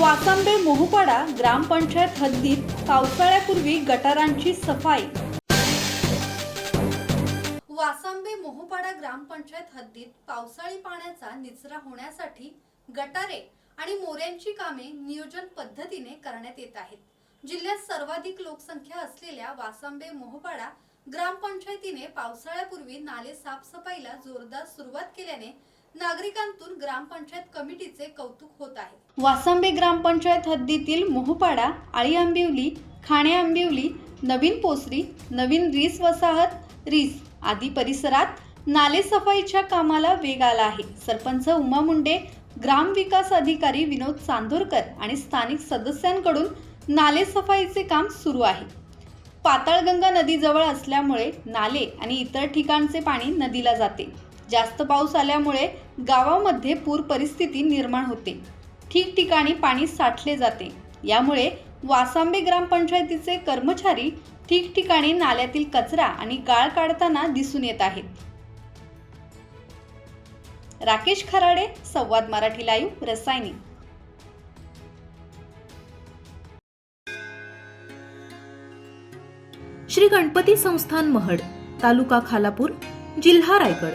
वासांबे मोहपाडा ग्रामपंचायत हद्दीत पावसाळ्यापूर्वी गटारांची सफाई. वासांबे मोहपाडा ग्रामपंचायत हद्दीत पावसाळी पाण्याचा निचरा होण्यासाठी गटारे आणि मोऱ्यांची कामे नियोजन पद्धतीने करण्यात येत आहेत. जिल्ह्यात सर्वाधिक लोकसंख्या असलेल्या वासांबे मोहपाडा ग्रामपंचायतीने पावसाळ्यापूर्वी नाले साफसफाईला जोरदार सुरुवात केल्याने नागरिकांतून ग्रामपंचायत कमिटीचे कौतुक होत आहे. वासंबे ग्रामपंचायत हद्दीतील मोहपाडा आळी आंबिवली खाणे आंबिवली नवीन पोसरी नवीन रीस वसाहत रीस आदी परिसरात नाले सफाईच्या कामाला वेग आला आहे. सरपंच उमा मुंडे ग्रामविकास अधिकारी विनोद चांदोरकर आणि स्थानिक सदस्यांकडून नाले सफाईचे काम सुरू आहे. पाताळगंगा नदीजवळ असल्यामुळे नाले आणि इतर ठिकाणचे पाणी नदीला जाते. जास्त पाऊस आल्यामुळे गावामध्ये पूर परिस्थिती निर्माण होते. ठिकठिकाणी पाणी साठले जाते. यामुळे वासांबे ग्रामपंचायतीचे कर्मचारी ठिकठिकाणी नाल्यातील कचरा आणि गाळ काढताना दिसून येत आहेत. राकेश खराडे संवाद मराठी लाईव्ह रसायनी. श्री गणपती संस्थान महड तालुका खालापूर जिल्हा रायगड.